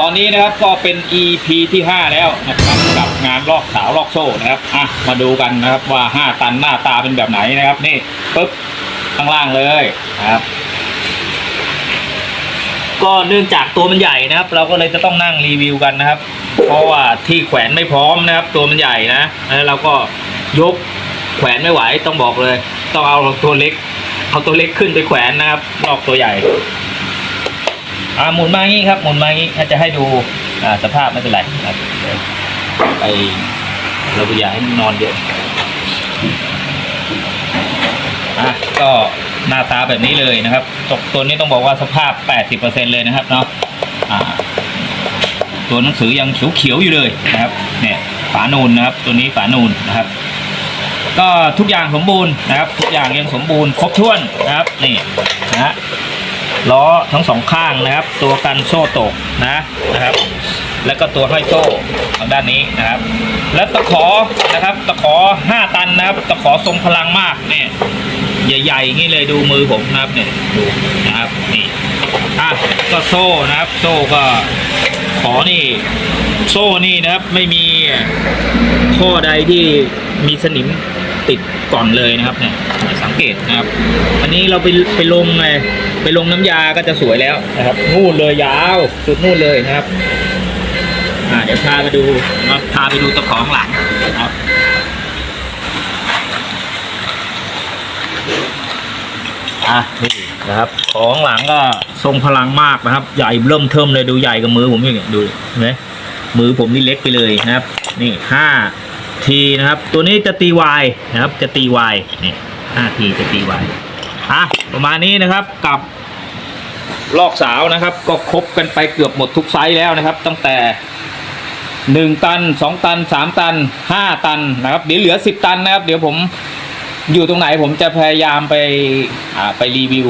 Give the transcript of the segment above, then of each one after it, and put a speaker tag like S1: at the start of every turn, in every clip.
S1: ตอนนี้นะครับก็เป็น EP ที่ 5 แล้วนะครับกับงานลอกสาวลอกโซ่นะครับอะมาดูกันนะครับว่า 5 ตันหน้าตาเป็นแบบไหนนะครับนี่ปึ๊บข้างล่างเลยนะครับ ก็เนื่องจากตัวมันใหญ่นะครับ เราก็เลยจะต้องนั่งรีวิวกันนะครับ เพราะว่าที่แขวนไม่พร้อมนะครับ ตัวมันใหญ่นะแล้วเราก็ยกแขวนไม่ไหวต้องบอกเลย ต้องเอาตัวเล็ก เอาตัวเล็กขึ้นไปแขวนนะครับลอกตัวใหญ่ อ่าหมุนมางี้ครับหมุนมางี้ถ้าจะให้ดูอ่าสภาพไม่เป็นไรครับไปเราไปอย่าให้มันนอนเยอะอะก็หน้าตาแบบนี้เลยนะครับตกตัวนี้ต้องบอกว่าสภาพ 80%เลยนะครับเนาะอ่าตัวหนังสือยังเขียวๆอยู่เลยนะครับเนี่ยฝานูนนะครับ ตัวนี้ฝานูนนะครับ ก็ทุกอย่างสมบูรณ์นะครับ ทุกอย่างยังสมบูรณ์ครบถ้วนนะครับนี่นะฮะ ล้อทั้งสองข้างนะครับ ตัวกันโซ่ตกนะนะครับ แล้วก็ตัวห้อยโซ่ทางด้านนี้นะครับ และตะขอนะครับ ตะขอ 5 ตันนะครับ ตะขอทรงพลังมากเนี่ยใหญ่ๆอย่างนี้เลยดูมือผมนะครับเนี่ยดูนะครับนี่อะก็โซ่นะครับ โซ่ก็ขอนี่ โซ่นี่นะครับไม่มีข้อใดที่มีสนิมติดก่อนเลยนะครับเนี่ยสังเกตนะครับ อันนี้เราไปไปลงไง ไปลงน้ำยาก็จะสวยแล้วนะครับนู่นเลยยาวสุดนู่นเลยนะครับอ่าเดี๋ยวพาไปดูนะพาไปดูตะของหลังนะครับอะนี่นะครับ ของหลังก็ทรงพลังมากนะครับ ใหญ่เริ่มเทิมเลยดูใหญ่กับมือผมอีกดูเห็นไหมมือผมนี่เล็กไปเลยนะครับ นี่ห้าทีนะครับ ตัวนี้จะตีวายนะครับ จะตีวายนี่ห้าทีจะตีวายอะประมาณนี้นะครับกับ ลอกสาวนะครับ ก็ครบกันไปเกือบหมดทุกไซส์แล้วนะครับ ตั้งแต่หนึ่งตันสองตันสามตันห้าตันนะครับ เดี๋ยวเหลือสิบตันนะครับ เดี๋ยวผมอยู่ตรงไหนผมจะพยายามไปอ่าไปรีวิว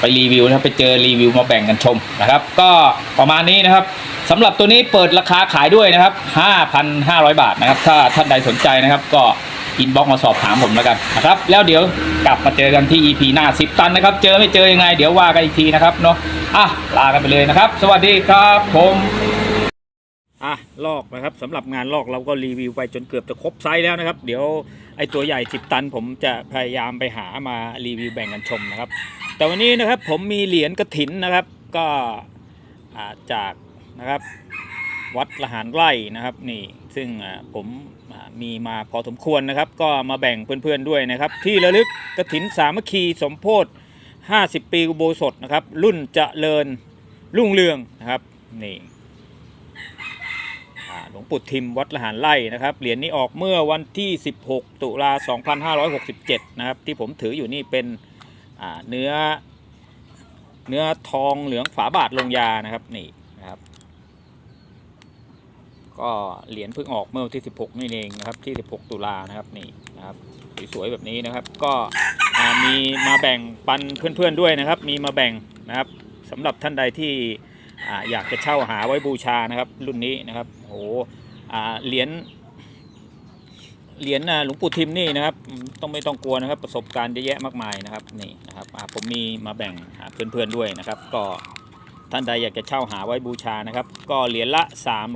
S1: ไปรีวิวนะไปเจอรีวิวมาแบ่งกันชมนะครับ ก็ประมาณนี้นะครับสำหรับตัวนี้เปิดราคาขายด้วยนะครับ 5,500 บาทนะครับ ถ้าท่านใดสนใจนะครับก็ อินบ็อกมาสอบถามผมแล้วกันนะครับ แล้วเดี๋ยวกลับมาเจอกันที่ EP หน้า 10 ตันนะครับ เจอไม่เจอยังไง เดี๋ยวว่ากันอีกทีนะครับเนาะอะลากันไปเลยนะครับ สวัสดีครับผมอะลอกนะครับสำหรับงานลอกเราก็รีวิวไปจนเกือบจะครบไซส์แล้วนะครับ เดี๋ยวไอตัวใหญ่ 10 ตัน ผมจะพยายามไปหามารีวิวแบ่งกันชมนะครับ แต่วันนี้นะครับผมมีเหรียญกระถินนะครับ ก็จากนะครับวัดละหารไร่นะครับนี่ซึ่งผม มีมาพอสมควรนะครับ ก็มาแบ่งเพื่อนๆด้วยนะครับ ที่ระลึกกระถินสามัคคีสมโพธิ50 ปีอุโบสถนะครับ รุ่นเจริญรุ่งเรืองนะครับนี่หลวงปู่ทิมวัดละหารไร่นะครับเหรียญนี้ออกเมื่อวันที่ 16 ตุลา 2567 นะครับ ที่ผมถืออยู่นี่เป็นเนื้อเนื้อทองเหลืองฝาบาทลงยานะครับนี่นะครับ ก็เหรียญเพิ่งออกเมื่อวันที่ 16 นี่เองนะครับที่ 16 ตุลานะครับนี่นะครับสวยๆแบบนี้นะครับ ก็มีมาแบ่งปันเพื่อนๆด้วยนะครับ มีมาแบ่งนะครับสำหรับท่านใดที่ออยากจะเช่าหาไว้บูชานะครับ รุ่นนี้นะครับโอ้โหเหรียญเหรียญหลวงปู่ทิมนี่นะครับ ต้องไม่ต้องกลัวนะครับ ประสบการณ์เยอะแยะมากมายนะครับนี่นะครับผมมีมาแบ่งเพื่อนๆด้วยนะครับ ก็ ท่านใดอยากจะเช่าหาไว้บูชานะครับ ก็เหรียญละ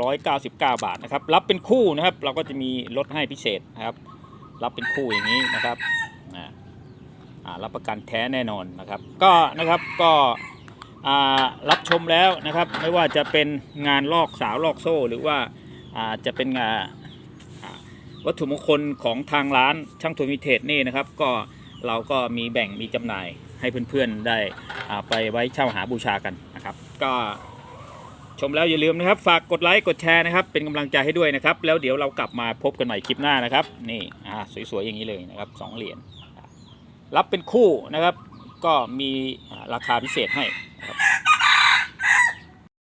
S1: 399 บาทนะครับ รับเป็นคู่นะครับ เราก็จะมีลดให้พิเศษนะครับ รับเป็นคู่อย่างนี้นะครับอ่ารับประกันแท้แน่นอนนะครับ ก็นะครับก็อ่ารับชมแล้วนะครับ ไม่ว่าจะเป็นงานลอกสาวลอกโซ่ หรือว่าอ่าจะเป็นงานวัตถุมงคลของทางร้านช่างทวิเทศนี่นะครับ ก็เราก็มีแบ่งมีจำหน่ายให้เพื่อนๆได้อ่าไปไว้เช่าหาบูชากันนะครับ ก็ชมแล้วอย่าลืมนะครับ ฝากกดไลค์กดแชร์นะครับ เป็นกำลังใจให้ด้วยนะครับ แล้วเดี๋ยวเรากลับมาพบกันใหม่คลิปหน้านะครับ นี่อ่าสวยๆอย่างนี้เลยนะครับสองเหรียญรับเป็นคู่นะครับ ก็มีราคาพิเศษให้